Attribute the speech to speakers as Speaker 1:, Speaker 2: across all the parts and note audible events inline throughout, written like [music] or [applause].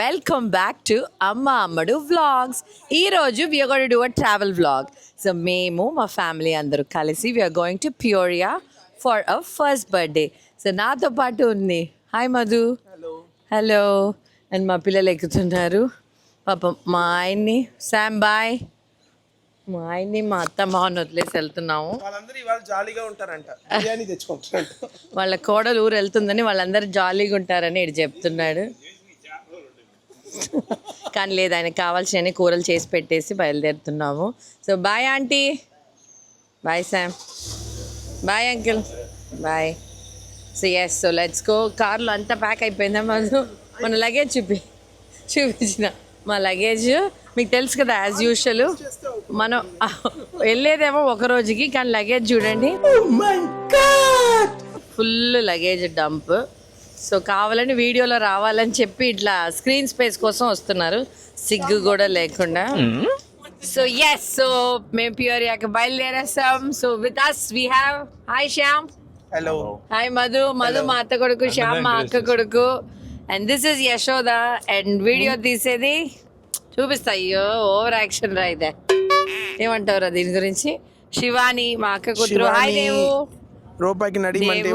Speaker 1: Welcome back to అమ్మ అమ్మడు vlogs ఈరోజు we gonna do a travel vlog so మేము మా ఫ్యామిలీ అందరూ కలిసి we're going to Peoria for a first birthday so నాతో పాటు ఉంది. హాయ్ మధు హలో అండ్ మా పిల్లలు ఎక్కుతున్నారు. పాపం మా ఆయన్ని. శామ్ బాయ్ మా ఆయన్ని మా అత్త మావని వదిలేసి వెళ్తున్నాము.
Speaker 2: వాళ్ళందరూ ఇవాళ జాలీగా ఉంటారంట. బిర్యానీ తెచ్చుకుంటారంట
Speaker 1: వాళ్ళ కోడలు ఊరు వెళ్తుందని వాళ్ళందరూ జాలీగా ఉంటారని ఇటు చెప్తున్నాడు. కానీ లేదు ఆయన కావాల్సిన కూరలు చేసి పెట్టేసి బయలుదేరుతున్నాము. So bye aunty bye Shyam bye uncle bye so yes so let's go కార్లో అంతా ప్యాక్ అయిపోయిందా? మన మన లగేజ్ చూపి చూపించిన మా లగేజ్ మీకు తెలుసు కదా యాజ్ యూజువల్ మనం వెళ్ళేదేమో ఒక రోజుకి కానీ లగేజ్ చూడండి. ఫుల్ లగేజ్ డంప్ సో కావాలని వీడియోలో రావాలని చెప్పి ఇట్లా స్క్రీన్ స్పేస్ కోసం వస్తున్నారు. సిగ్గు కూడా లేకుండా. సో ఎస్ సో మేము ప్యూరియాకి బయలుదేరేస్తాం so with us we have hi Shyam
Speaker 2: hello
Speaker 1: hi Madhu Madhu మా అత్త కొడుకు శ్యామ్ మా అక్క కొడుకు. And this is Yashoda and video తీసేది చూపిస్తా. అయ్యో ఓవర్ యాక్షన్ రా ఇదే. ఏమంటావురా దీని గురించి? శివాని మా అక్క కూతురు. హాయ్. దేవు
Speaker 2: రూపాయికి నడిమంటే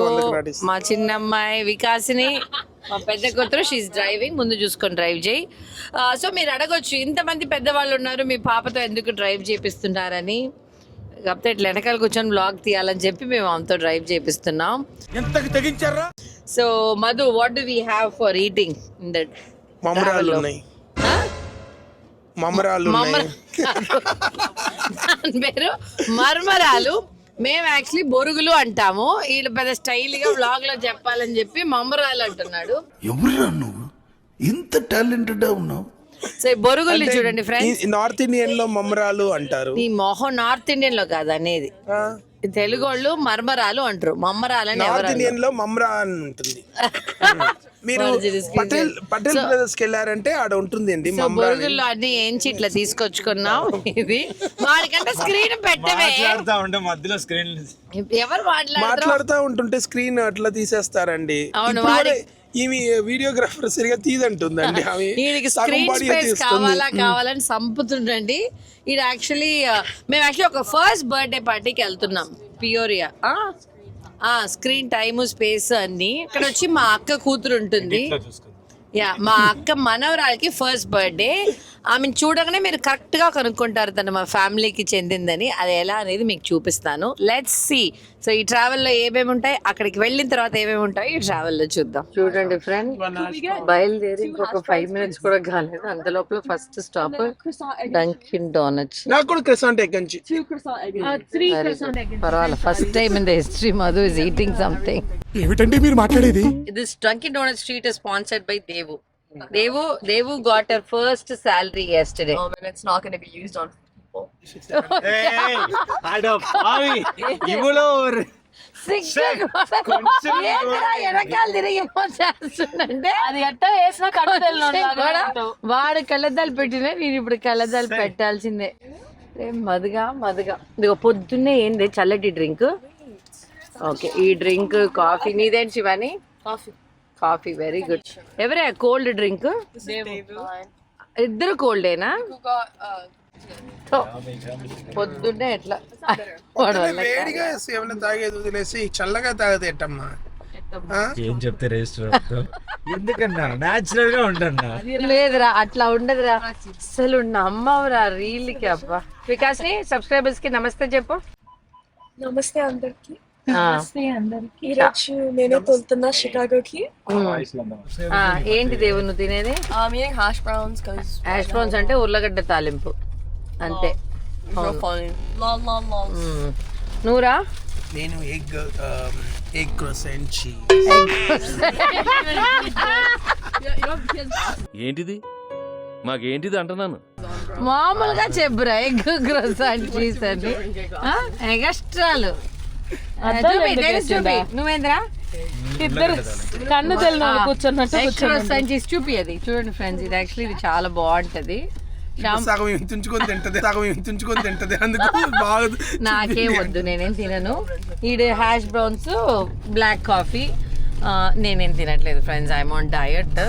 Speaker 1: మా చిన్నమ్మాయి వికాసిని మా పెద్ద కూతురు షీఈ్ డ్రైవింగ్ ముందు చూసుకొని డ్రైవ్ చేయి. సో మీరు అడగొచ్చు ఇంతమంది పెద్దవాళ్ళు ఉన్నారు మీ పాపతో ఎందుకు డ్రైవ్ చేపిస్తున్నారని. కాకపోతే ఇట్లా వెనకాల కూర్చొని బ్లాగ్ తీయాలని చెప్పి మేము ఆమెతో డ్రైవ్ చేపిస్తున్నాం.
Speaker 2: ఎంతకి తెగించారా?
Speaker 1: So Madhu what do we have for eating in that
Speaker 2: మమరాలు ఉన్నాయి. మమరాలు ఉన్నాయి.
Speaker 1: దాని పేరు మర్మరాలు. మేము యాక్చువల్లీ బొరుగులు అంటాము. వీళ్ళు పెద్ద స్టైల్గా వ్లాగ్లో చెప్పాలని చెప్పి మమ్మరాలు అంటున్నాడు.
Speaker 3: ఎవరురా నువ్వు? ఇంత టాలెంటెడ్ ఉన్నావు.
Speaker 1: సో బొరుగుల్ని చూడండి ఫ్రెండ్స్
Speaker 2: నార్త్ ఇండియన్లో మమరాలు అంటారు.
Speaker 1: ఈ మొహం నార్త్ ఇండియన్లో కాదు అనేది. తెలుగు వాళ్ళు మర్మరాలు అంటారు. మమ్మరాలని ఎవరు
Speaker 2: నార్త్ ఇండియన్లో మమరా అని ఉంటుంది. [laughs] మీరు పటేల్ పటేల్ బ్రదర్స్కి వెళ్ళారంటే ఆడ ఉంటుంది అండి
Speaker 1: సో బొరుగుల్లో అన్ని ఏంచి ఇట్లా తీసుకొచ్చుకున్నాం ఇది? వాడికంటే స్క్రీన్ పెట్టవే.
Speaker 4: మాట్లాడుతా ఉంటే మధ్యలో స్క్రీన్
Speaker 1: ఎవరు మాట్లాడతారు
Speaker 2: మాట్లాడుతూ ఉంటుంటే స్క్రీన్ అట్లా తీసేస్తారండి.
Speaker 1: అవును,
Speaker 2: ఇప్పుడు
Speaker 1: వాడి-
Speaker 2: కూడా ఈమె వీడియోగ్రాఫర్ సరిగా తీదంటుందండి. [laughs] ఆమె
Speaker 1: వీడికి
Speaker 2: సగం
Speaker 1: స్క్రీన్
Speaker 2: body
Speaker 1: స్పేస్
Speaker 2: తీస్తుంది.
Speaker 1: కావాలా కావాలని సంపుతుండండి. ఇది యాక్చువల్లీ మేము యాక్చువల్లీ ఒక ఫస్ట్ బర్త్డే పార్టీకి వెళ్తున్నాం పియోరియా స్క్రీన్ టైము స్పేస్ అన్ని. ఇక్కడ వచ్చి మా అక్క కూతురు ఉంటుంది. యా మా అక్క మనవరాలకి ఫస్ట్ బర్త్డే ఆమెను చూడగానే మీరు కరెక్ట్గా కనుక్కుంటారు తను మా ఫ్యామిలీకి చెందిందని. అది ఎలా అనేది మీకు చూపిస్తాను. లెట్స్ సి సో ఈ ట్రావెల్లో ఏమేమి ఉంటాయి? అక్కడికి వెళ్ళిన తర్వాత ఏమేమి ఉంటాయి? ఈ ట్రావెల్లో చూద్దాం. చూడండి ఫ్రెండ్ బయలుదేరి ఇంకొక ఫైవ్ మినిట్స్ కూడా కాలేదు. అంత లోపల ఫస్ట్ స్టాప్ డంకిన్ డోనట్స్ పర్వాలేదు. First time in the history Madhu is eating something
Speaker 3: ఏమిటండి మీరు మాట్లాడేది?
Speaker 1: Dunkin' Donuts street is sponsored by Devu. Devu, Devu got her first salary yesterday.
Speaker 5: Um, and it's not going to be used on people.
Speaker 4: అడ పావి ఇవులో ఒక కొంచెం
Speaker 1: ఏందిరా వెనకాల తిరిగి ఏమో చేస్తుందంటే
Speaker 5: అది ఎట్ట వేసినా కడుపులో
Speaker 1: కూడా వాడు కళ్ళద్దాలు పెట్టినా నేను ఇప్పుడు కళ్ళద్దాలు పెట్టాల్సిందే ఏం మదుగా మదుగా ఇదిగో పొద్దున్నే ఏంది చల్లటి డ్రింక్ ఓకే ఈ drink coffee నీదేంటి Shivani
Speaker 5: Coffee.
Speaker 1: Coffee very good ఎవరే కోల్డ్ డ్రింక్ ఇద్దరు కోల్డేనా పొద్దున్నే ఎట్లా?
Speaker 2: వేడిగా ఏమైనా తాగేది వదిలేసి చల్లగా తాగదు ఎట్టమ్మా?
Speaker 4: ఏం చెప్తే రిజిస్టర్ ఎందుకన్నా? నాచురల్గా ఉంటాన్నా
Speaker 1: లేదురా అట్లా ఉండదురా. అసలు నమ్మవురా రీల్కి అబ్బా. వికాస్ని సబ్స్క్రైబర్స్కి నమస్తే చెప్పు.
Speaker 6: నమస్తే అందరికి.
Speaker 1: ఆ,
Speaker 6: ఈరోజు నేనే తోలుతున్నా షికాగోకి.
Speaker 1: ఏంటి దేవుడు నువ్వు తినేది?
Speaker 5: browns because
Speaker 1: యాష్ బ్రౌన్స్ అంటే ఉర్లగడ్డ తాలింపు. అంతే. నువ్వురా
Speaker 2: నేను ఎగ్ ఎగ్ క్రోసెంట్ చీజ్.
Speaker 7: ఏంటిది? మాకేంటిది అంటున్నాను?
Speaker 1: మామూలుగా చెప్పురా ఎగ్ క్రోసాంట్ చీజ్ అని. ఎగస్ట్రాలు చూపి నువ్వేంద్రా?
Speaker 5: ఇద్దరు కన్ను తెలియని కూర్చున్నట్టు
Speaker 1: క్రోసాంట్ చీజ్ చూపి అది. చూడండి ఫ్రెండ్స్ ఇది యాక్చువల్లీ ఇది చాలా బాగుంటది.
Speaker 2: సగం ఇవి తుంచుకొని తింటది సగం ఇవి తుంచుకొని తింటది. అందుకు బాగదు
Speaker 1: నాకేం వద్దు నేనేం తినను. ఈడు హ్యాష్ బ్రౌన్స్ బ్లాక్ కాఫీ ఆ, నేనేం తినట్లేదు friends I'm on diet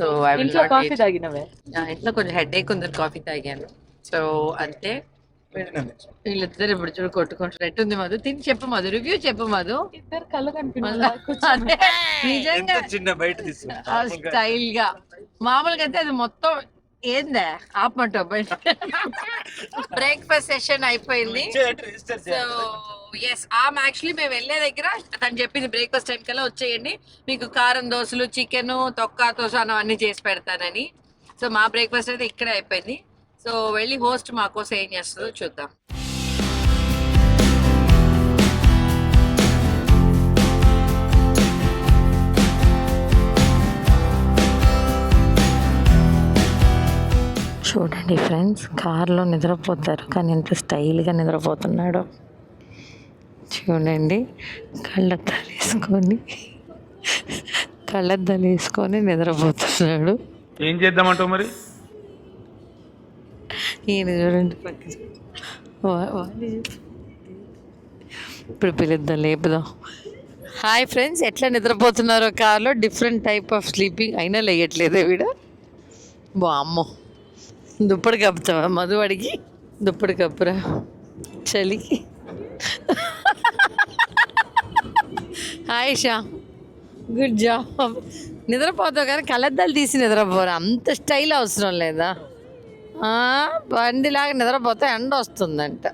Speaker 1: so I will
Speaker 5: ఇంట్లో కాఫీ తాగినవే?
Speaker 1: ఇంట్లో కొంచెం హెడ్ ఏక్ ఉంది కాఫీ తాగాను. సో అంతే. వీళ్ళిద్దరు ఇప్పుడు చూడు కొట్టుకుంటారు ఎట్టుంది మధు? తిని చెప్పు మధు. రివ్యూ చెప్పు మధు.
Speaker 5: ఇద్దరు కళ్ళు కనిపించారు
Speaker 1: అదే, [laughs] నిజంగా.
Speaker 4: చిన్న బయట
Speaker 1: స్టైల్గా మామూలుగా. అయితే అది మొత్తం ఏందే? ఆపమంటావు బ్రేక్ఫాస్ట్ సెషన్ అయిపోయింది. సో ఎస్ ఆమె యాక్చువల్లీ మేము వెళ్ళే దగ్గర తను చెప్పింది బ్రేక్ఫాస్ట్ టైం కల్లా వచ్చేయండి. మీకు కారం దోశలు చికెన్ తొక్క తోసానం అన్ని చేసి పెడతానని. సో మా బ్రేక్ఫాస్ట్ అయితే ఇక్కడే అయిపోయింది. సో వెళ్ళి హోస్ట్ మా కోసం ఏం చేస్తుందో చూద్దాం. చూడండి ఫ్రెండ్స్ కార్లో నిద్రపోతారు కానీ ఎంత స్టైల్గా నిద్రపోతున్నాడు. చూడండి కళ్ళద్దాలు వేసుకొని కళ్ళద్దాలు వేసుకొని నిద్రపోతున్నాడు.
Speaker 4: ఏం చేద్దామంటావు మరి?
Speaker 1: ఈయన చూడండి పక్కన ఇప్పుడు పిలుద్దాం లేపుదాం. హాయ్ ఫ్రెండ్స్ ఎట్లా నిద్రపోతున్నారో కార్లో డిఫరెంట్ టైప్ ఆఫ్ స్లీపింగ్ అయినా లేయట్లేదు వీడ. బామ్మో దుప్పటి కప్పుతావా? మధు అడిగి దుప్పటి కప్పురా. చలికి హాయ్ షా. గుడ్ జాబ్ నిద్రపోతావు కానీ కళ్ళద్దాలు తీసి నిద్రపోరా. అంత స్టైల్ అవసరం లేదా? బండిలాగా నిద్రపోతే ఎండ వస్తుందంట.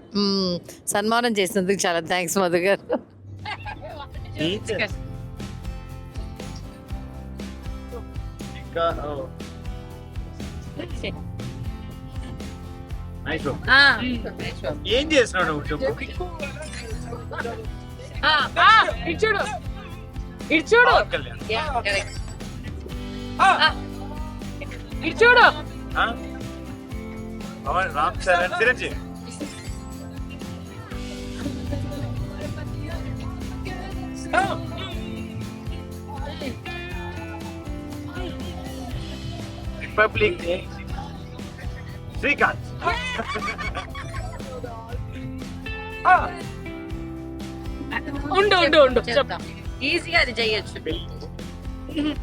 Speaker 1: సన్మానం చేసినందుకు చాలా థ్యాంక్స్ మధు గారు.
Speaker 4: ఏం చేస్తున్నావు నువ్వు? చెప్పు.
Speaker 1: ఆ,
Speaker 4: రామ్ చరణ్ చిరంజీవి రిపబ్లిక్ డే శ్రీకాంత్
Speaker 5: ఉండు ఉండు ఉండు.
Speaker 1: చెప్తా. ఈజీగా అది చేయొచ్చు [laughs]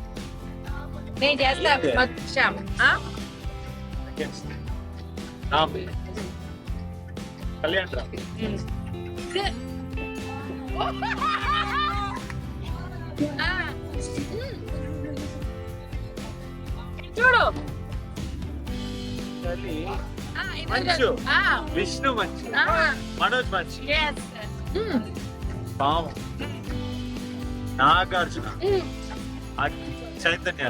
Speaker 1: నేను చేస్తా?
Speaker 4: రామ్ కళ్యాణ్ రామ్.
Speaker 5: చూడు.
Speaker 4: మంచు విష్ణు మంచి
Speaker 1: ఆ,
Speaker 4: మనోజ్ మంచి. పాము నాగార్జున
Speaker 1: మ్మ్.
Speaker 4: అగ్ని, చైతన్య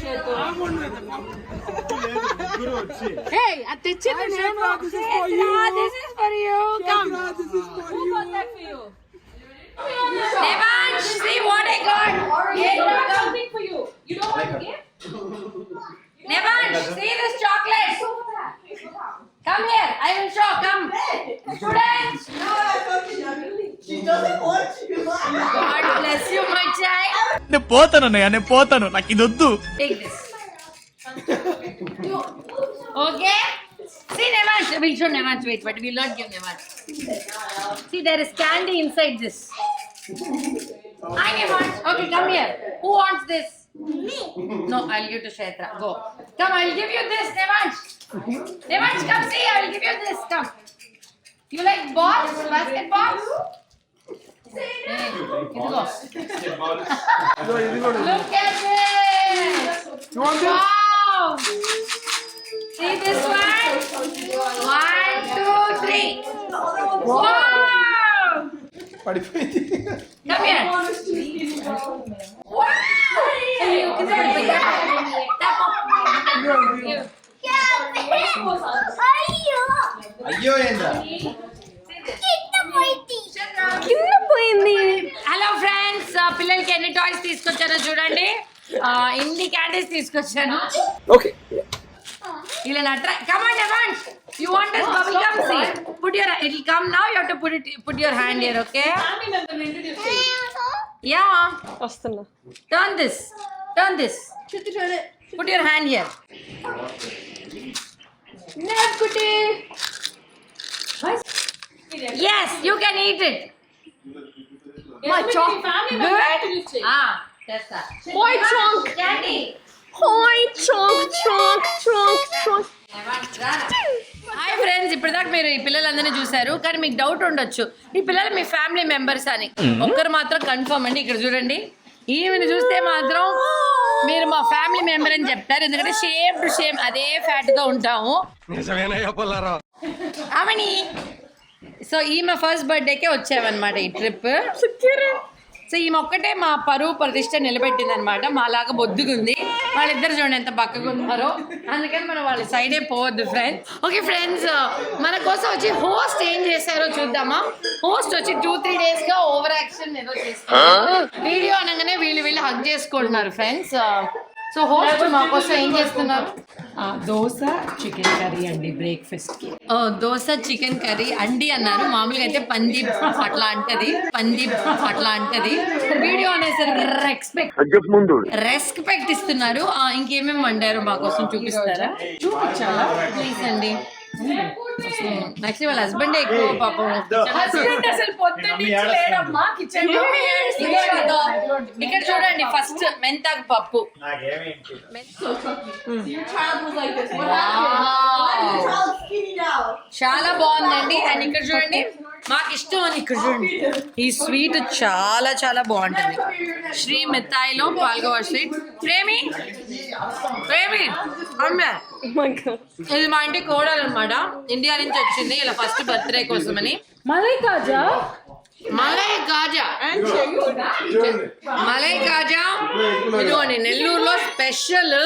Speaker 5: చేతు
Speaker 4: ముగ్గురు వచ్చి
Speaker 1: Hey, అది తెచ్చింది నేను. This is for you. Come. Devansh, see what I got.
Speaker 5: something for you. You know what gift?
Speaker 1: Devansh, see this chocolate. Come here. I will show. Come. Students. God bless you, my child.
Speaker 8: నేను పోతాను అన్నయ్య నేను పోతాను నాకు ఇది వద్దు
Speaker 1: Take this. Okay? See Nevansh, we'll show Nevansh, wait, but we'll not give Nevansh. See, there is candy inside this. Hi Nevansh, okay, come here. Who wants this? Me. No, I'll give to Shetra. Go. Come, I'll give you this, Nevansh. Nevansh, come see, I'll give you this. Come. You like balls? Basketballs? Hey, ఇదిగో. Look at this! Wow! See this one? One, two, three. Wow!
Speaker 2: పడిపోయింది
Speaker 1: Come here. Wow! You can do it. Tap on. You.
Speaker 9: అయ్యో ఏందా
Speaker 1: See this? Friends పిల్లలకి ఎన్ని toys తీసుకొచ్చానో చూడండి. ఇన్ని candies తీసుకొచ్చాను.
Speaker 2: Okay
Speaker 1: ఇలా నట్ర come on Devan you want this bubble gum see put your it will come now you have to put it put your hand here okay yeah
Speaker 6: వస్తున్నా.
Speaker 1: Turn this turn this put your hand here you can eat it.
Speaker 5: My family
Speaker 1: Do
Speaker 5: member
Speaker 1: it.
Speaker 5: introduce చేయి.
Speaker 1: Ah, that's that.
Speaker 6: Boy chunk.
Speaker 1: Candy.
Speaker 6: Boy chunk chunk chunk chunk.
Speaker 1: Hi friends ఇప్పటిదాకా మీరు ఈ పిల్లలందరినీ చూశారు కానీ మీకు doubt ఉండొచ్చు ఈ పిల్లలు మీ ఫ్యామిలీ మెంబర్స్ అని ఒక్కరు మాత్రం కన్ఫర్మ్ అండి ఇక్కడ చూడండి ఈమెను చూస్తే మాత్రం మీరు మా ఫ్యామిలీ మెంబర్ అని చెప్తారు ఎందుకంటే షేమ్ టు షేమ్ అదే ఫ్యాట్తో ఉంటాము అవని సో ఈమె ఫస్ట్ బర్త్డేకే వచ్చామన్నమాట ఈ ట్రిప్ సో ఈమె ఒక్కటే మా పరువు ప్రతిష్ట నిలబెట్టింది అనమాట మాలాగా బొద్దుగుంది. వాళ్ళిద్దరు చూడండి ఎంత పక్కగా ఉన్నారో. అందుకని మనం వాళ్ళ సైడే పోవద్దు ఫ్రెండ్స్ ఓకే ఫ్రెండ్స్ మన కోసం వచ్చి హోస్ట్ ఏం చేశారో చూద్దామా? హోస్ట్ వచ్చి టూ త్రీ డేస్గా ఓవర్ యాక్షన్ ఏదో చేస్తారు వీడియో అనగానే వీళ్ళు వీళ్ళు హగ్ చేసుకుంటున్నారు ఫ్రెండ్స్ సో హోస్ట్ మా కోసం ఏం చేస్తున్నారు?
Speaker 9: దోశ చికెన్ కర్రీ అండి బ్రేక్ఫాస్ట్కి
Speaker 1: ఓ, దోశ చికెన్ కర్రీ అండి అన్నారు. మామూలుగా అయితే పందీప్ అట్లా అంటది. పందీప్ అట్లా అంటది. వీడియో అనేసరికి రెస్పెక్ట్ రెస్పెక్ట్ ఇస్తున్నారు. ఆ, ఇంకేమేమి వండారు మా కోసం చూపిస్తారా? చూపించాలా? ప్లీజ్ అండి. యాక్చువల్లీ వాళ్ళ హస్బెండ్ ఎక్కువ పాపం.
Speaker 5: హస్బెండ్ అసలు పొద్దున్నే లేడమ్మా కిచెన్లో
Speaker 1: ఇదిగో, ఇక్కడ చూడండి ఫస్ట్ మెంతాకు పప్పు. Wow. చాలా బాగుందండి. అండ్ ఇక్కడ చూడండి మాకు ఇష్టం అని ఇక్కడ చూడండి. ఈ స్వీట్ చాలా చాలా బాగుంటుంది. శ్రీ మిఠాయిలో పాల్గొవ స్వీట్. ప్రేమి? ప్రేమి? అమ్మే. ఇది మా ఇంటి కోడలు అనమాట ఇండియా నుంచి వచ్చింది. ఇలా ఫస్ట్ బర్త్డే కోసమని.
Speaker 5: మలై కాజా
Speaker 1: మలై కాజా మలై కాజా ఇదిగోండి నెల్లూరులో స్పెషల్.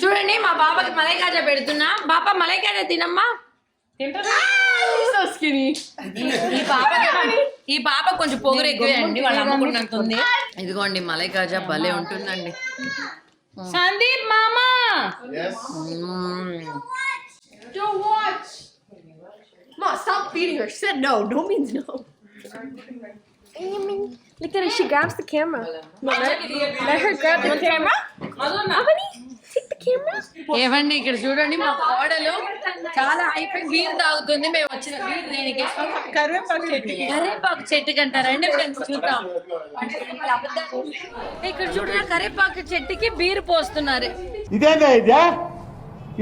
Speaker 1: చూడండి మా బాబాకి మలై కాజా పెడుతున్నా. బాబా మలై కాజా తినమ్మా. ఈ- [laughs] ఈ పాప ఈ పాప కొంచెం పొగరు ఎక్కువే అండి వాళ్ళ అమ్ముకున్నట్టుంది ఇదిగోండి మలై కాజా భలే ఉంటుందండి.
Speaker 5: సందీప్ మామా!
Speaker 1: మ్మ్.
Speaker 6: Mom, stop feeding her. She said no. No means no. Look at her. She grabs the camera. Mom, let, let her grab the camera. Avani, take the camera.
Speaker 1: ఏమండి ఇక్కడ చూడండి మా కోడలు చాలా అయిపోయి బీర్ తాగుతుంది. మేము వచ్చిన బీర్ దేనికి. కరేపాకు చెట్టు. కంటారండి ఫ్రెండ్స్ చూద్దాం. ఇక్కడ చూడండి కరేపాకు చెట్టుకి బీర్ పోస్తున్నారు.
Speaker 10: ఇదేందా ఇదే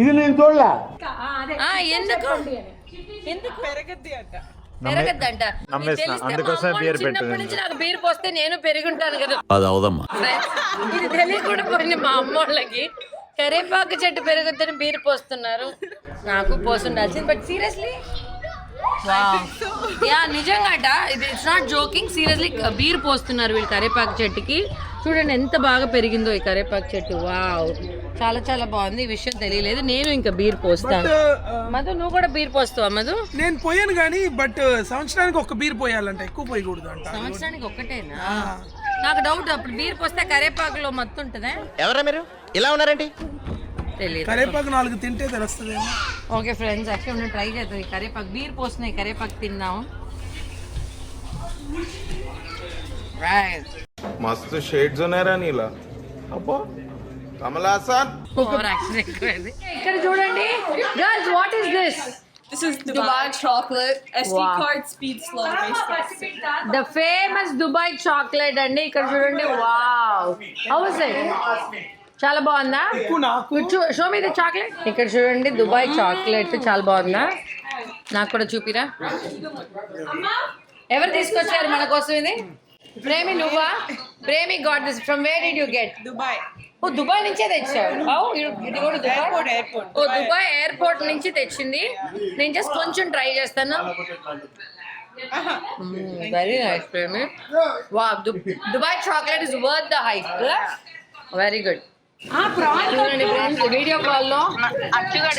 Speaker 10: ఇది నేను చూడలే?
Speaker 1: ఆ, ఎందుకు? ఎందుకు పెరగద్దంట
Speaker 4: నమ్మేస్తున్నా. బీర్
Speaker 1: చిన్నప్పటి
Speaker 4: పెట్టదు.
Speaker 1: నుంచి నాకు బీర్ పోస్తే నేను పెరుగుంటాను కదా.
Speaker 3: అది అవదమ్మా.
Speaker 1: ఫ్రెండ్స్, ఇది తెలియకుండా పోయింది మా అమ్మోళ్ళకి కరేపాకు చెట్టు పెరుగుద్దని బీర్ పోస్తున్నారు. నాకు పోస్తుండాల్సింది బట్ సీరియస్లీ యా నిజంగాట. ఇది it's not joking seriously beer పోస్తున్నారు వీళ్ళు కరేపాకు చెట్టుకి. చూడండి ఎంత బాగా పెరిగిందో ఈ కరేపాకు చెట్టు. వావ్ చాలా చాలా బాగుంది. ఈ విషయం తెలియలేదు. నేను ఇంకా బీర్ పోస్తాను. మధు నువ్వు కూడా బీర్ పోస్తావా మధు?
Speaker 2: నేను పోయాను కానీ బట్ సంవత్సరానికి ఒక బీర్ పోయాలంట. ఎక్కువ పోయకూడదు అంట.
Speaker 1: సంవత్సరానికి ఒక్కటేనా నాకు డౌట్ అప్పుడు బీర్ పోస్తే కరేపాకులో మత్తు ఉంటుందా?
Speaker 10: ఎవరా మీరు? ఇలా ఉన్నారేంటి?
Speaker 1: తెలియదు
Speaker 2: కరేపాకు నాలుగు తింటే తెలుస్తుంది
Speaker 1: ఓకే ఫ్రెండ్స్ యాక్చువల్ నేను ట్రై చేద్దాం. ఈ కరేపాకు బీర్ పోస్తున్నాయి. కరేపాకు రైట్
Speaker 10: మస్తు షేడ్స్ ఉన్నారా నీలా. అబ్బో. కమలాసన్
Speaker 1: ఇక్కడ చూడండి. Girls what is this
Speaker 6: This is Dubai chocolate. SD
Speaker 1: Wow.
Speaker 6: card speed slow.
Speaker 1: The famous Dubai chocolate అండి. ఇక్కడ చూడండి. వావ్ హౌ ఇస్ ఇట్ చాలా బాగుందా?
Speaker 2: నాకు.
Speaker 1: షో మీ ద చాక్లెట్ ఇక్కడ చూడండి దుబాయ్ చాక్లెట్ చాలా బాగుందా? నాకు కూడా చూపిరా. ఎవరు తీసుకొచ్చారు మన కోసం ఇది? ప్రేమి నువ్వా? Premi got this from where did you get
Speaker 6: Dubai.
Speaker 1: ఓ దుబాయ్ నుంచే ఇది కూడా దుబాయ్?
Speaker 6: Airport.
Speaker 1: ఓ దుబాయ్ ఎయిర్పోర్ట్ నుంచి తెచ్చింది. నేను జస్ట్ కొంచెం ట్రై చేస్తాను. వెరీ నైస్ ప్రేమి వా Dubai chocolate is worth the hype very good చూడండి ఫ్రెండ్స్ వీడియో కాల్లో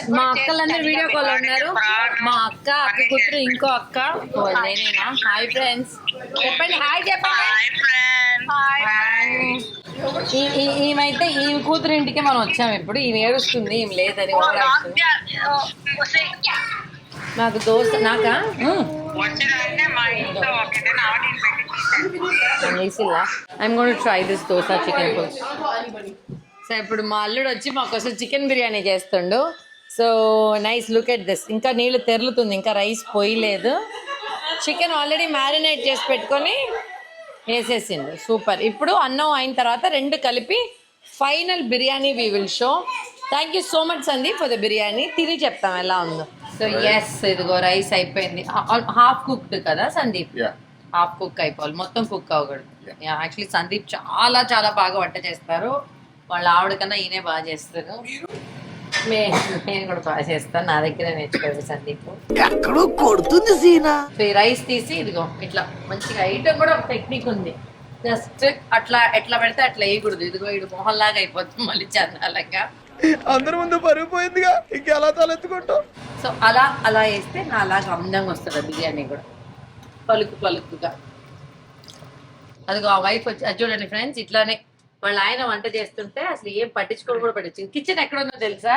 Speaker 1: మా అక్కలందరూ వీడియో కాల్ ఉన్నారు. మా అక్క అక్క కూతురు ఇంకో అక్క. నేనేనా? హాయ్ ఫ్రెండ్స్ చెప్పండి హాయ్ చెప్పండి. ఈ- ఈ- ఈమెయితే ఈ కూతురు ఇంటికి మనం వచ్చాము ఇప్పుడు. ఈమె ఏడుస్తుంది ఈమె లేదని. నాకు దోశ నాకా? I'm gonna try this dosa chicken పులుసు సో ఇప్పుడు మా అల్లుడు వచ్చి మా కోసం చికెన్ బిర్యానీ చేస్తుండు. So nice look at this. ఇంకా నీళ్ళు తెరులుతుంది ఇంకా రైస్ పోయలేదు. చికెన్ ఆల్రెడీ మ్యారినేట్ చేసి పెట్టుకొని వేసేసిండు. సూపర్. ఇప్పుడు అన్నం అయిన తర్వాత రెండు కలిపి final biryani we will show thank you so much Sandeep for the biryani. తిని చెప్తాం ఎలా ఉందో. సో ఎస్ ఇదిగో రైస్ అయిపోయింది. హాఫ్ కుక్డ్ కదా సందీప్ హాఫ్ కుక్ అయిపోవాలి. మొత్తం కుక్ అవ్వకూడదు. యాక్చువల్లీ సందీప్ చాలా చాలా బాగా వంట చేస్తారు. వాళ్ళ ఆవిడ కన్నా ఈయనే బాగా చేస్తారు. నేను కూడా బాగా చేస్తాను. నా దగ్గర నేర్చుకోవాలి సందీప్.
Speaker 3: ఎక్కడో కొడుతుంది సీనా.
Speaker 1: రైస్ తీసి ఇదిగో ఇట్లా మంచిగా వేయటం కూడా ఒక టెక్నిక్ ఉంది. జస్ట్ అట్లా ఎట్లా పెడితే అట్లా వేయకూడదు. ఇదిగో ఇడు మొహల్లాగా అయిపోతుంది మళ్ళీ చందాలంగా.
Speaker 2: అందరి ముందు పరుగు పోయిందిగా. ఇంకెలా తలెత్తుకుంటాం
Speaker 1: సో అలా అలా వేస్తే నా అలాగా అందంగా వస్తుంది బిర్యానీ కూడా. పలుకు పలుకుగా. అదిగో ఆ వైఫ్ వచ్చి చూడండి ఫ్రెండ్స్ ఇట్లానే వాళ్ళ ఆయన వంట చేస్తుంటే అసలు ఏం పట్టించుకోవడం కూడా పట్టించింది కిచెన్ ఎక్కడ ఉందో తెలుసా?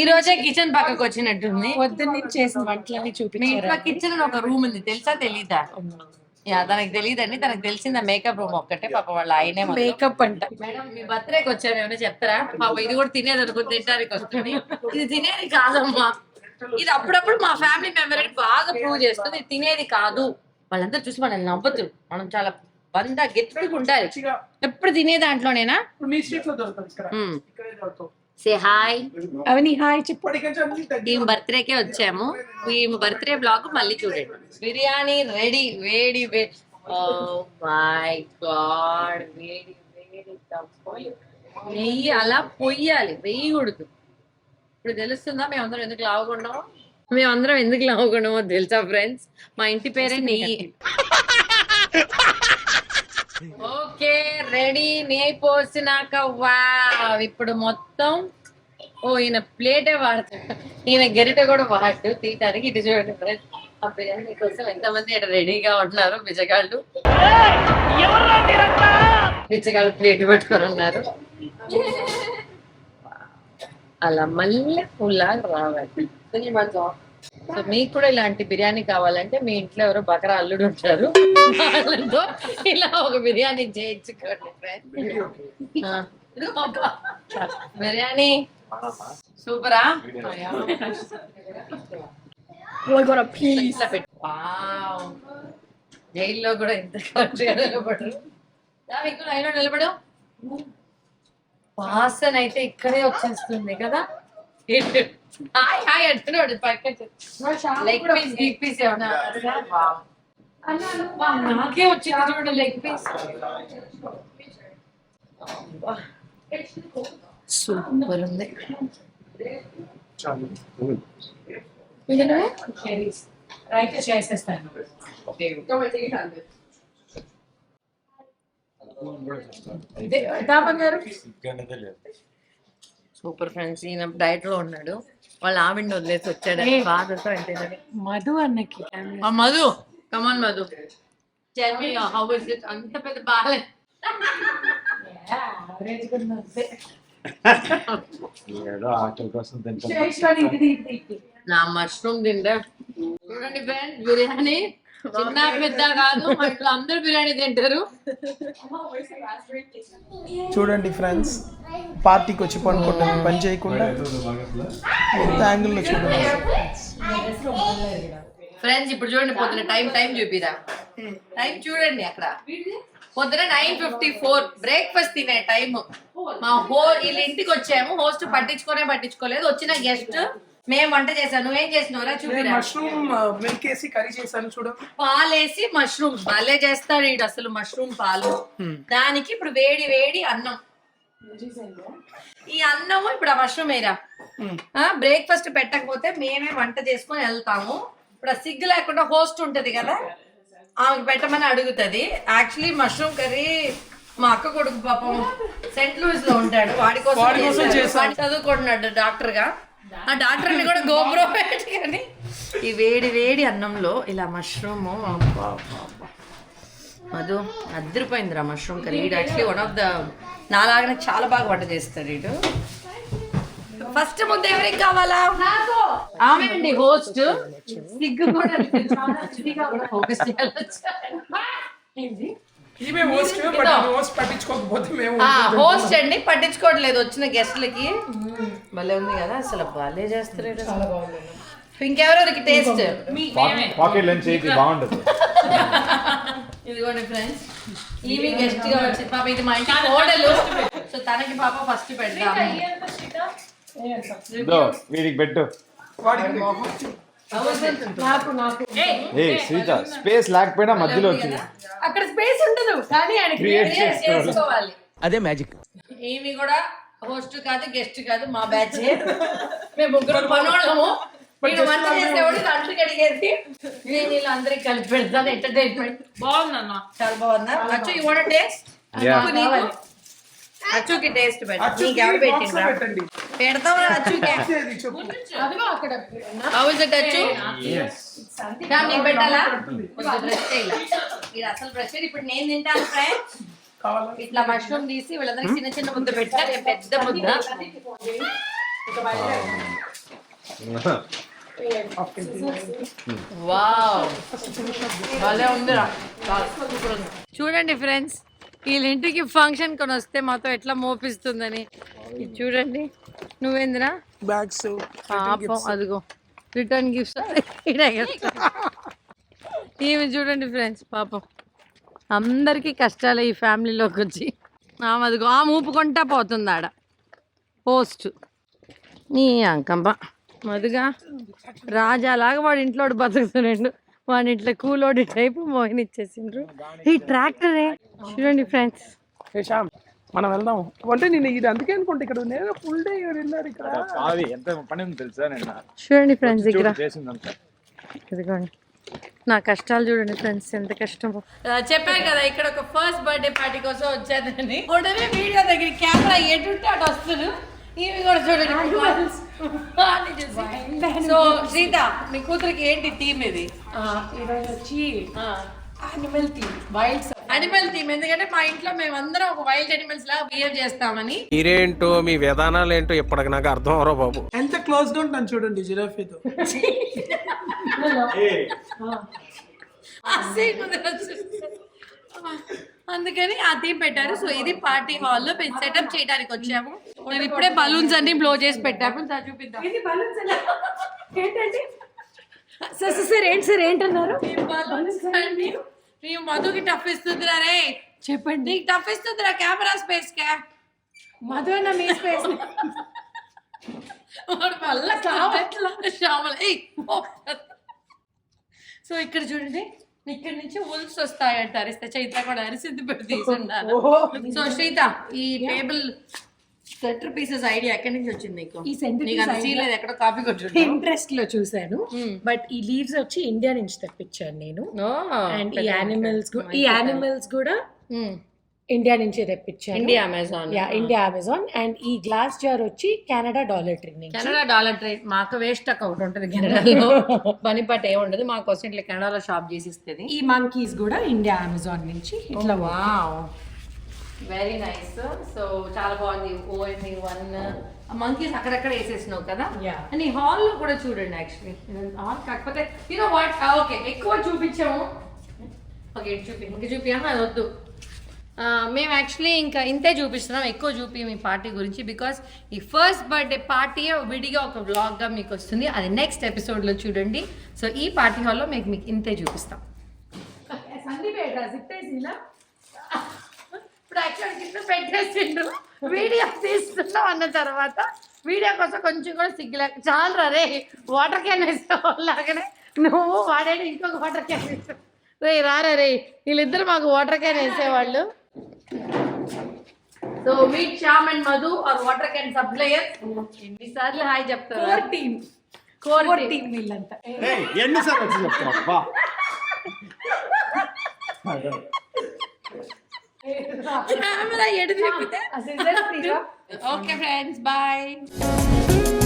Speaker 1: ఈ రోజే కిచెన్ పక్కకు వచ్చినట్టుంది.
Speaker 9: పొద్దున్న చేసిన వంటలన్నీ
Speaker 1: మీ
Speaker 9: చూపించారు
Speaker 1: ఇంట్లో కిచెన్ అని ఒక రూమ్ ఉంది. తెలుసా తెలీదా? యా తనకు తెలియదండి తనకు తెలిసిందా మేకప్ రూమ్ ఒక్కటే. పాప వాళ్ళ ఆయనే మొత్తం.
Speaker 9: మేకప్ అంట.
Speaker 1: మేడం మీ బర్త్డేకి వచ్చాము ఏమైనా చెప్తారా? పాప ఇది కూడా తినేది అనుకుని తింటానికి వస్తుంది. ఇది తినేది కాదమ్మా. ఇది అప్పుడప్పుడు మా ఫ్యామిలీ మెంబర్ అని బాగా ప్రూవ్ చేస్తుంది. ఇది తినేది కాదు. వాళ్ళందరూ చూసి మనల్ని నవ్వుతురు మనం చాలా బంద గట్టిగా. ఉండాలి ఎప్పుడు తినే దాంట్లోనేనా?
Speaker 2: మీ స్ట్రీట్లో దొరుకుతుంది ఇక్కడ. ఇక్కడే దొరుకుతావు
Speaker 1: సే హాయ్
Speaker 9: అవని హాయ్ చెప్పు.
Speaker 1: ఈ బర్త్డేకే వచ్చాము. ఈ బర్త్డే బ్లాగ్ మళ్ళీ చూడండి. బిర్యానీ రెడీ వేడి మై గాడ్ వేడి వేడి తప్పలు. నెయ్యి అలా పొయ్యాలి వేయకూడదు. ఇప్పుడు తెలుస్తుందా మేమందరం ఎందుకు లావుకున్నామో మేమందరం ఎందుకు లావుకున్నామో తెలుసా ఫ్రెండ్స్ మా ఇంటి పేరే నెయ్యి. [laughs] Okay ready. నెయ్యి పోసినాక వా ఇప్పుడు మొత్తం ఓ ఈయన ప్లేటే వాడతాడు ఈయన గెరిట కూడా వాడు. తీయటానికి ఇటు చూడండి ఆ బిర్యానీ కోసం ఎంతమంది ఇక్కడ రెడీగా ఉంటున్నారు? బిచ్చగాళ్ళు. బిజగాళ్ళు ప్లేట్ పెట్టుకొని ఉన్నారు. అలా మళ్ళీ ఫుల్లా రావాలి. సో మీకు కూడా ఇలాంటి బిర్యానీ కావాలంటే మీ ఇంట్లో ఎవరో బకరా అల్లుడు ఉంటారు. వాళ్ళతో ఇలా ఒక బిర్యానీ చేయించుకోండి. బిర్యానీ సూపరా?
Speaker 6: Oh.
Speaker 1: జైల్లో కూడా ఇంత నిలబడరు. లైన్లో నిలబడు. వాసన అయితే ఇక్కడే వచ్చేస్తుంది కదా. హాయ్ హాయ్ అంటున్నాడు పక్కన లెగ్ పీస్ గిగ్ పీస్ ఏమన్నా? నాకే వచ్చింది చూడండి లెగ్ పీస్ సూపర్ ఉంది.
Speaker 9: రైట్ చేసేస్తాను. దాపన్ గారు?
Speaker 1: Super friends. ఈయన డైట్లో ఉన్నాడు. వాళ్ళ ఆవిడని వదిలేసి వచ్చాడు. బాధతో అంటే
Speaker 9: మధు అన్నకి.
Speaker 1: ఆ Madhu. Come on Madhu. How is it? అంత పెద్ద
Speaker 4: తింటాం.
Speaker 1: నా మష్రూమ్ తింటే చూడండి ఫ్రెండ్స్ బిర్యానీ. చిన్న పెద్ద కాదు ఇంట్లో అందరూ బిర్యానీ తింటారు.
Speaker 2: చూడండి ఫ్రెండ్స్ పార్టీకి వచ్చి పనుకుంటుంది పని చేయకుండా ఎంత యాంగిల్లో చూడండి.
Speaker 1: ఫ్రెండ్స్ ఇప్పుడు చూడండి పొద్దున టైం టైం చూపిరా. టైం చూడండి అక్కడ. పొద్దున నైన్ ఫిఫ్టీ ఫోర్ బ్రేక్ఫాస్ట్ తినే టైం మా హో వీళ్ళ ఇంటికి వచ్చాము హోస్ట్ పట్టించుకోనే పట్టించుకోలేదు. వచ్చిన గెస్ట్ మేము వంట చేసాను నువ్వేం చేసినవరా చూపిరా.
Speaker 2: మష్రూమ్ మిల్క్ వేసి కర్రీ చేశాను చూడు.
Speaker 1: పాలేసి మష్రూమ్ భలే చేస్తాడు ఈడు అసలు మష్రూమ్ పాలు. దానికి ఇప్పుడు వేడి వేడి అన్నం. ఈ అన్నము ఇప్పుడు ఆ మష్రూమ్ వేరా బ్రేక్ఫాస్ట్ పెట్టకపోతే మేమే వంట చేసుకొని వెళ్తాము. ఇప్పుడు ఆ సిగ్గు లేకుండా హోస్ట్ ఉంటది కదా. ఆమెకి పెట్టమని అడుగుతుంది. యాక్చువల్లీ మష్రూమ్ కర్రీ మా అక్క కొడుకు పాపం సెంట్ లూయిస్లో ఉంటాడు. వాడి కోసం చదువుకుంటున్నాడు డాక్టర్గా ఆ డాక్టర్ కూడా గోప్రో కానీ ఈ వేడి వేడి అన్నంలో ఇలా మష్రూమ్ మధు అద్దరిపోయిందిరా మష్రూమ్ కర్రీ ఈడు యాక్చువల్లీ వన్ ఆఫ్ ద నాలాగనే చాలా బాగా వంట చేస్తాడు ఇటు ఫస్ట్ ముద్ద ఎవరికి కావాలా? ఆమె అండి హోస్ట్ సిగ్గు కూడా ఫోకస్
Speaker 2: ఈమె హోస్ట్ బట్ హోస్ట్ పట్టించుకోకపోతే మేము
Speaker 1: హోస్ట్ అండి పట్టించుకోవట్లేదు వచ్చిన గెస్ట్లకి. భలే ఉంది కదా అసలు భలే చేస్తారు ఇంకెవరెవరికి టేస్ట్
Speaker 4: పాకెట్ లంచ్ అయితే బాగుంటుంది
Speaker 1: ఇదిగోండి ఫ్రెండ్స్ ఈవి గెస్ట్గా వచ్చి పాప ఇది మా ఇంటి కోడలు సో తనకి పాప ఫస్ట్ పెడతాము.
Speaker 4: ఇదో వీడికి పెట్టు. ఏ సీత స్పేస్ లేకపోయినా మధ్యలో వచ్చింది
Speaker 5: అక్కడ స్పేస్ ఉండదు కానీ ఆయనకి
Speaker 4: క్రియేట్
Speaker 1: చేసుకోవాలి.
Speaker 10: అదే మ్యాజిక్
Speaker 1: ఈమె కూడా హోస్ట్ కాదు గెస్ట్ కాదు మా బ్యాచ్ మేము ముగ్గురు పనోళ్ళము వీడు వంట చేసేవాడు అంట్లు కడిగేసి నేను వీళ్ళు అందరికి కలిపి పెడతాను ఎంటర్టైన్మెంట్ బాగుందన్న. చాలా బాగుందా? Achchu you want
Speaker 4: taste.
Speaker 1: అచ్చుకి taste
Speaker 2: పెట్టండి. [laughs]
Speaker 1: నీకు పెట్టాలా? అసలు బ్రష్ ఇప్పుడు నేను తింటాను ఫ్రెండ్స్
Speaker 2: కావాలా?
Speaker 1: ఇట్లా మష్రూమ్ తీసి వీళ్ళందరికి చిన్న చిన్న ముద్ద పెట్టా నేను పెద్ద ముద్ద. [laughs] ఉంది. చూడండి ఫ్రెండ్స్ వీళ్ళ ఇంటికి ఫంక్షన్ కొని వస్తే మాతో ఎట్లా మోపిస్తుందని. ఇది చూడండి. నువ్వేందిరా?
Speaker 2: బ్యాగ్స్
Speaker 1: పాపం అదిగో. రిటర్న్ గిఫ్ట్స్ ఈమె చూడండి ఫ్రెండ్స్ పాపం. అందరికీ కష్టాలే ఈ ఫ్యామిలీలోకి వచ్చి. ఆమె అదిగో ఆమె ఊపుకుంటా పోతుంది ఆడ. పోస్ట్ నీ అంకంప మధుగా రాజాలాగా వాడి ఇంట్లో బతుకుతున్నాడు. వాడి ఇంట్లో కూలోడి టైపు మోహిని ఇచ్చేసిండ్రు. ఈ ట్రాక్టరే చూడండి ఫ్రెండ్స్.
Speaker 2: శ్యామ్ మనం వెళ్దాం. అంటే నేను ఇది అందుకే అనుకుంటా ఇక్కడ నేను ఫుల్ డే వెళ్ళారు ఇక్కడ?
Speaker 4: అది ఎంత పని ఉంది తెలుసా నిన్న?
Speaker 1: చూడండి ఫ్రెండ్స్ ఇక్కడ. ఇదిగోండి. నా కష్టాలు చూడండి ఫ్రెండ్స్ ఎంత కష్టమో. చెప్పాను కదా ఇక్కడ ఒక ఫస్ట్ బర్త్డే పార్టీ కోసం వచ్చానని ఉడనే వీడియో దగ్గర కెమెరా ఎటుంటే అటు వస్తుంది ఇవి కూడా చూడండి సో సీత మీ కూతురికి ఏంటి థీమ్ ఇది?
Speaker 5: ఈరోజు వచ్చి animal theme wild
Speaker 1: animal theme ఎందుకంటే మా ఇంట్లో మేమందరం ఒక వైల్డ్ అనిమల్స్ లాగా బిహేవ్ చేస్తామని.
Speaker 10: మీరేంటో మీ విధానాలు ఏంటో ఇప్పటికి నాకు అర్థం అవరో బాబు.
Speaker 2: ఎంత క్లోజ్గా ఉంటాను చూడండి జిరాఫీతో. [laughs]
Speaker 1: అందుకని ఆ థీమ్ పెట్టారు. సో ఇది పార్టీ హాల్లో మేము సెటప్ చేయడానికి వచ్చాము. మేము ఇప్పుడే బలూన్స్ అన్ని బ్లో చేసి పెట్టాము చూపిద్దాం.
Speaker 5: ఇది బలూన్స్ ఏంటండి? సార్ సార్ సార్ ఏంటి సార్ ఏంటన్నారు?
Speaker 1: బలూన్స్ అన్ని నీ మధుకి టఫ్ ఇస్తుందిరా రే.
Speaker 5: చెప్పండి.
Speaker 1: నీకు టఫ్ ఇస్తుందిరా కెమెరా స్పేస్ కా.
Speaker 5: మధు అన్న మీ స్పేస్
Speaker 1: వాడు మళ్ళా కావట్లా శ్యామల ఏయ్ సో ఇక్కడ చూడండి ఇక్కడ నుంచి ఉల్స్ వస్తాయంట అరిస్తే. చైత్ర కూడా అరిసింది పెట్టి తీసుండాలి సో శ్రీత ఈ టేబుల్ సెంటర్ పీసెస్ ఐడియా ఎక్కడి నుంచి వచ్చింది నీకు?
Speaker 5: ఈ
Speaker 1: లేదు ఎక్కడ కాపీ కొట్టు
Speaker 5: ఇంట్రెస్ట్లో చూసాను బట్ ఈ లీవ్స్ వచ్చి ఇండియా నుంచి తెప్పించాను నేను. అండ్ ఈ యానిమల్స్ ఈ యానిమల్స్ కూడా ఇండియా నుంచి తెప్పించాను.
Speaker 1: India Amazon
Speaker 5: yeah India Amazon and ఈ గ్లాస్ జార్ వచ్చి కెనడా డాలర్ ట్రీ నుంచి.
Speaker 1: కెనడా డాలర్ ట్రేడ్ మాకు వేస్ట్ ఒకటి ఉంటుంది కెనడాలో పనిపాట ఏమి ఉండదు. మా కోసం ఇట్లా కెనడాలో షాప్ చేసి ఇస్తుంది.
Speaker 5: ఈ మంకీస్ కూడా ఇండియా అమెజాన్ నుంచి. ఇట్లా
Speaker 1: వావ్ వెరీ నైస్ సో చాలా బాగుంది. ఓఎండి వన్ మంకీస్ అక్కడక్కడ వేసేసినావు కదా. అండ్ ఈ హాల్లో కూడా చూడండి యాక్చువల్లీ హాల్ కాకపోతే యూనో వాట్ ఓకే ఎక్కువ చూపించాము. ఓకే చూపి ఇంకా చూపియమ్మా అది వద్దు. మేము యాక్చువల్లీ ఇంకా ఇంతే చూపిస్తున్నాం. ఎక్కువ చూపి మీ పార్టీ గురించి బికాస్ ఈ ఫస్ట్ బర్త్డే పార్టీ విడిగా ఒక వ్లాగ్గా మీకు వస్తుంది. అది నెక్స్ట్ ఎపిసోడ్లో చూడండి. సో ఈ పార్టీ హాల్లో మీకు మీకు ఇంతే చూపిస్తాం. [laughs] కింద పెట్టేసిండు. వీడియో తీస్తున్నాం అన్న తర్వాత వీడియో కోసం కొంచెం కూడా సిగ్గులే. చాలు రే వాటర్ క్యాన్ వేసేవాళ్ళగానే నువ్వు వాడేది ఇంకొక వాటర్ క్యాన్ వేసావు రే రారా రే వీళ్ళిద్దరు మాకు వాటర్ క్యాన్ వేసేవాళ్ళు. So meet Shyam and Madhu are water can supplier ఎన్నిసార్లు హాయ్ చెప్తారు
Speaker 5: core team
Speaker 1: core
Speaker 5: core team వీళ్ళంతా.
Speaker 4: ఎన్నిసార్లు వచ్చి చెప్తాం [laughs] అబ్బా
Speaker 1: కెమెరా ఎడు తిప్పితే
Speaker 6: A